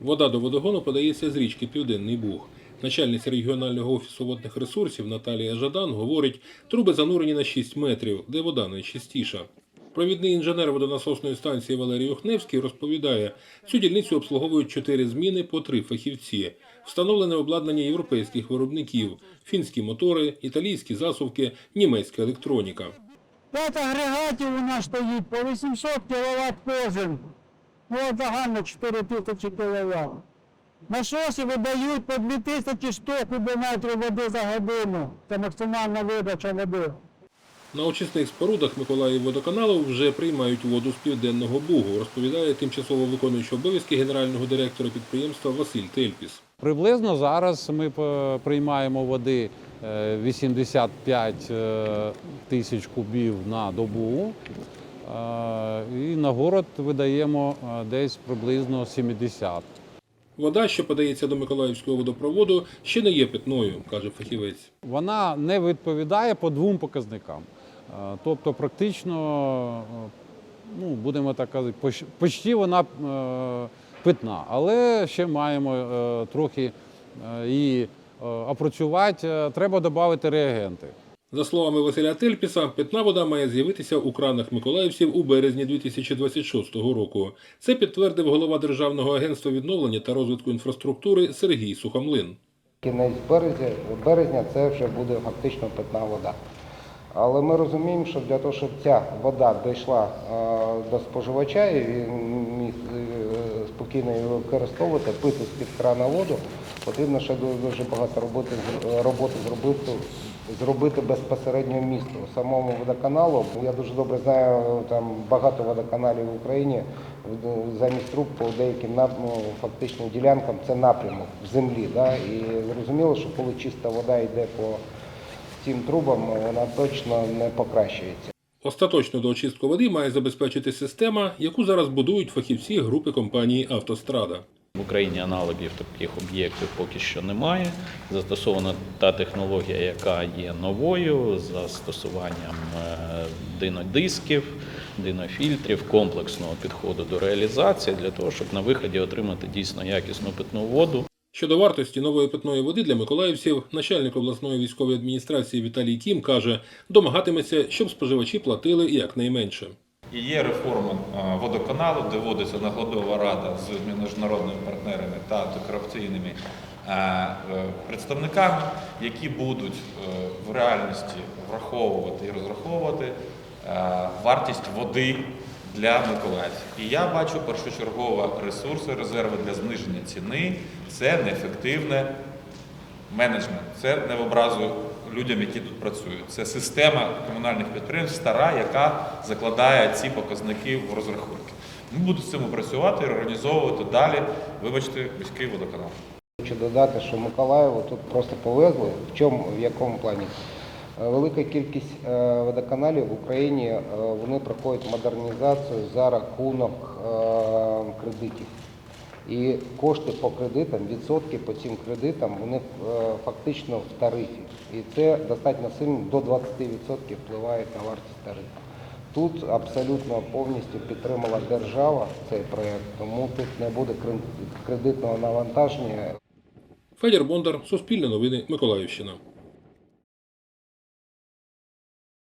Вода до водогону подається з річки Південний Буг. Начальниця регіонального офісу водних ресурсів Наталія Жадан говорить, труби занурені на 6 метрів, де вода найчистіша. Провідний інженер водонасосної станції Валерій Охневський розповідає, цю дільницю обслуговують чотири зміни по три фахівці. Встановлене обладнання європейських виробників, фінські мотори, італійські засувки, німецька електроніка. П'ять агрегатів у нас стоїть по 800 кВт кожен. Ну, от загально 4000 кВт. Насоси видають по 2100 кубометрів води за годину. Це максимальна видача води. На очисних спорудах Миколаїв водоканалу вже приймають воду з південного бугу, розповідає тимчасово виконуючий обов'язки генерального директора підприємства Василь Тельпіс. Приблизно зараз ми приймаємо води е, 85 е, тисяч кубів на добу. І на город видаємо десь приблизно 70. Вода, що подається до Миколаївського водопроводу, ще не є питною, каже фахівець. Вона не відповідає по двом показникам. Тобто, практично, ну, будемо так казати, почти вона питна, але ще маємо трохи її опрацювати. Треба додати реагенти. За словами Василя Тельпіса, питна вода має з'явитися у кранах миколаївців у березні 2026 року. Це підтвердив голова Державного агентства відновлення та розвитку інфраструктури Сергій Сухомлин. Кінець березня, березня це вже буде фактично питна вода. Але ми розуміємо, що для того, щоб ця вода дійшла е, до споживача і спокійно її використовувати, пити з-під крана воду, потрібно ще дуже багато роботи, роботи зробити, зробити безпосередньо місто. Самому водоканалу, я дуже добре знаю, там багато водоканалів в Україні, замість труб по деяким ну, фактично ділянкам це напрямок в землі. Да? І зрозуміло, що коли чиста вода йде по цим трубам, вона точно не покращується. Остаточну доочистку води має забезпечити система, яку зараз будують фахівці групи компанії Автострада. В Україні аналогів таких об'єктів поки що немає. Застосована та технологія, яка є новою, застосуванням е, динодисків, динофільтрів, комплексного підходу до реалізації для того, щоб на виході отримати дійсно якісну питну воду. Щодо вартості нової питної води для миколаївців, начальник обласної військової адміністрації Віталій Кім каже, домагатиметься, щоб споживачі платили якнайменше. І є реформа водоканалу, де вводиться наглядова рада з міжнародними партнерами та антикорупційними е, е, представниками, які будуть е, в реальності враховувати і розраховувати е, вартість води для миколаївців. І я бачу першочергово ресурси, резерви для зниження ціни це неефективне менеджмент. Це не в образу людям, які тут працюють. Це система комунальних підприємств стара, яка закладає ці показники в розрахунки. Ми будемо з цим працювати і організовувати далі, вибачте, міський водоканал. Хочу додати, що Миколаєву тут просто повезли. В чому, в якому плані? Е, Велика кількість е, водоканалів в Україні е, вони проходять модернізацію за рахунок кредитів. І кошти по кредитам, відсотки по цим кредитам, вони фактично в тарифі. І це достатньо сильно до 20% впливає на вартість тарифу. Тут абсолютно повністю підтримала держава цей проект, тому тут не буде кредитного навантаження. Федір Бондар, Суспільне новини, Миколаївщина.